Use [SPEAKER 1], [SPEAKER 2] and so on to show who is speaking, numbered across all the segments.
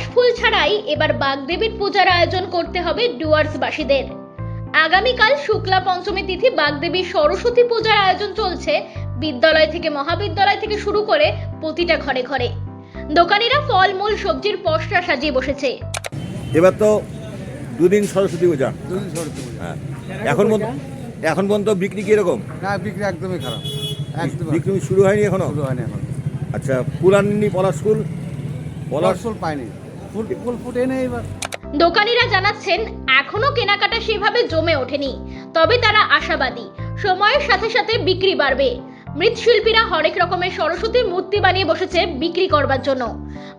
[SPEAKER 1] তাই এবার বাগদেবীর পূজার আয়োজন করতে হবে ডুয়ার্সবাসীদের। আগামীকাল শুক্লা পঞ্চমী তিথি বাগদেবীর সরস্বতী পূজার আয়োজন চলছে। বিদ্যালয় থেকে মহাবিদ্যালয় থেকে শুরু করে প্রতিটা ঘরে ঘরে। দোকানিরা ফলমূল সবজির পসরা সাজিয়ে বসেছে।
[SPEAKER 2] এবার তো দুদিন সরস্বতী পূজা।
[SPEAKER 3] দুদিন সরস্বতী পূজা।
[SPEAKER 2] হ্যাঁ। এখন পর্যন্ত এখন পর্যন্ত বিক্রি কীরকম
[SPEAKER 3] না বিক্রি একদমই খারাপ। একদম
[SPEAKER 2] বিক্রি শুরু হয়নি এখনও?
[SPEAKER 3] শুরু হয়নি এখন।
[SPEAKER 2] আচ্ছা পুরানি পলাশ ফুল? পলাশ
[SPEAKER 3] ফুল পাইনি। ফুল ফুল ফুটে নেই এবার।
[SPEAKER 1] দোকানিরা জানাচ্ছেন এখনও কেনাকাটা সেভাবে জমে ওঠেনি তবে তারা আশাবাদী। সময়ের সাথে সাথে বিক্রি বাড়বে। মৃৎশিল্পীরা হরেক রকমের সরস্বতী মূর্তি বানিয়ে বসেছে বিক্রি করবার জন্য।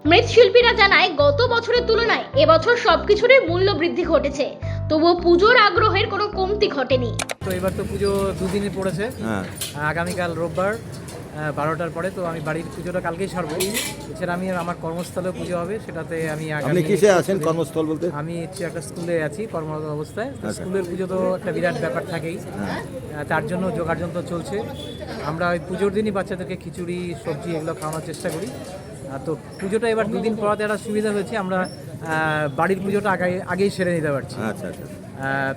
[SPEAKER 1] মৃৎশিল্পীরা জানায় গত বছরের তুলনায় এবছর সবকিছুরই মূল্য বৃদ্ধি ঘটেছে তবুও পুজোর আগ্রহের কোনো কমতি ঘটেনি।
[SPEAKER 4] তো এবার তো পুজো দুদিনই পড়েছে।
[SPEAKER 2] হ্যাঁ।
[SPEAKER 4] আগামীকাল রোববার। বারোটার পরে তো আমি বাড়ির পুজোটা কালকেই সারবো। এছাড়া আমি আমার কর্মস্থলেও পুজো হবে সেটাতে আমি
[SPEAKER 2] আপনি কিসে আছেন কর্মস্থল বলতে?
[SPEAKER 4] আমি হচ্ছে একটা স্কুলে আছি কর্মরত অবস্থায়। তো
[SPEAKER 2] আচ্ছা।
[SPEAKER 4] স্কুলের পুজো তো একটা বিরাট ব্যাপার থাকেই।
[SPEAKER 2] হ্যাঁ।
[SPEAKER 4] তার জন্য যোগাযন্ত্র চলছে। আমরা ওই পুজোর দিনই বাচ্চাদেরকে খিচুড়ি সবজি এগুলো খাওয়ানোর চেষ্টা করি। তো পুজোটা এবার দুদিন পড়াতে একটা সুবিধা হয়েছে। আমরা বাড়ির পুজোটা আগে আগেই সেরে নিতে পারছি।
[SPEAKER 2] আচ্ছা আচ্ছা।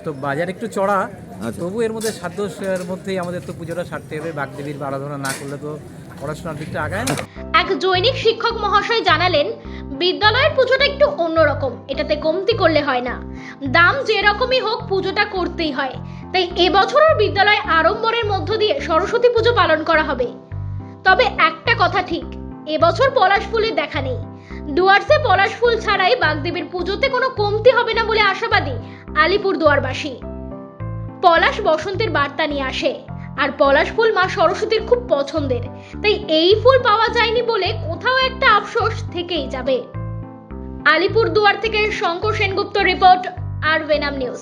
[SPEAKER 4] তো বাজার একটু চড়া
[SPEAKER 2] আচ্ছা।
[SPEAKER 4] তবু এর মধ্যে সাধ্যের মধ্যেই আমাদের তো পুজোটা সারতে হবে বাগদেবীর আরাধনা না করলে তো পড়াশোনার দিকটা আগায় না।
[SPEAKER 1] এক জৈনিক শিক্ষক মহাশয় জানালেন বিদ্যালয়ের পুজোটা একটু অন্যরকম এটাতে কমতি করলে হয় না। দাম যে রকমই হোক পুজোটা করতেই হয়। তাই এবছরও বিদ্যালয় আড়ম্বরের মধ্য দিয়ে সরস্বতী পুজো পালন করা হবে। তবে একটা কথা ঠিক এবছর পলাশ ফুলের দেখা নেই। ডুয়ার্সে পলাশ ফুল ছাড়াই বাগদেবীর পুজোতে কোনো কমতি হবে না বলে আশাবাদী আলিপুর দুয়ারবাসী পলাশ বসন্তের বার্তা নিয়ে আসে। আর পলাশ ফুল মা সরস্বতীর খুব পছন্দের। তাই এই ফুল পাওয়া যায়নি বলে কোথাও একটা আফসোস থেকেই যাবে। আলিপুর দুয়ার থেকে শঙ্কর সেনগুপ্ত রিপোর্ট, আর ভেনাম নিউজ।